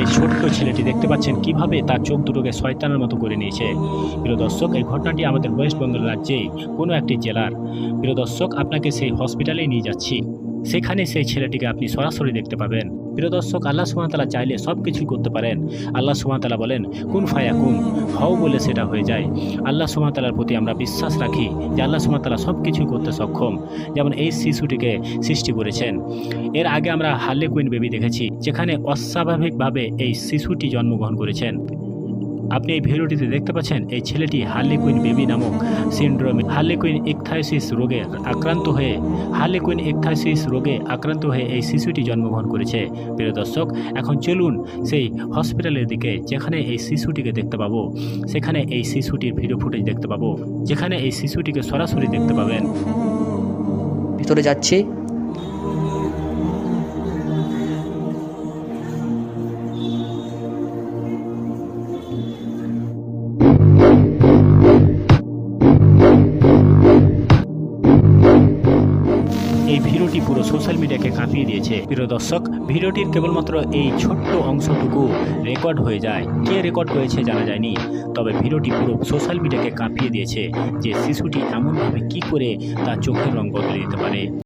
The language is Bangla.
এই ছোট্ট ছেলেটি দেখতে পাচ্ছেন কীভাবে তার চোখ দুটোকে শয়তানের মতো করে নিয়েছে। প্রিয় দর্শক, এই ঘটনাটি আমাদের ওয়েস্ট বেঙ্গল রাজ্যে কোনো একটি জেলার। প্রিয় দর্শক, আপনাকে সেই হসপিটালেই নিয়ে যাচ্ছি। সেখানে সেই ছেলেটিকে আপনি সরাসরি দেখতে পাবেন। প্রিয় দর্শক, আল্লাহ সুমাতালা চাইলে সব কিছুই করতে পারেন। আল্লাহ সুমাতালা বলেন, কোন ফায়া কোন হও বলে সেটা হয়ে যায়। আল্লাহ সুমাতালার প্রতি আমরা বিশ্বাস রাখি যে আল্লাহ সুমাতালা সব কিছুই করতে সক্ষম। যেমন এই শিশুটিকে সৃষ্টি করেছেন। এর আগে আমরা হার্লে কুইন বেবি দেখেছি, যেখানে অস্বাভাবিকভাবে এই শিশুটি জন্মগ্রহণ করেছেন। আপনি এই ভিডিওটিতে দেখতে পাচ্ছেন এই ছেলেটি হার্লি কুইন বেবি নামক সিন্ড্রোমে। হার্লি কুইন ইকথাইসিস রোগে আক্রান্ত হয়ে, হার্লি কুইন ইকথাইসিস রোগে আক্রান্ত হয়ে এই শিশুটি জন্মগ্রহণ করেছে। প্রিয় দর্শক, এখন চলুন সেই হসপিটালের দিকে, যেখানে এই শিশুটিকে দেখতে পাবো। সেখানে এই শিশুটির ভিডিও ফুটেজ দেখতে পাবো। যেখানে এই শিশুটিকে সরাসরি দেখতে পাবেন। ভিতরে যাচ্ছি। এই ভিডিওটি পুরো সোশ্যাল মিডিয়াকে কাঁপিয়ে দিয়েছে। প্রিয় দর্শক, ভিডিওটির কেবলমাত্র এই ছোট্ট অংশটুকু রেকর্ড হয়ে যায়। কে রেকর্ড করেছে জানা যায়নি। তবে ভিডিওটি পুরো সোশ্যাল মিডিয়াকে কাঁপিয়ে দিয়েছে যে শিশুটি এমনভাবে কি করে তার চোখের রং বদলে দিতে পারে।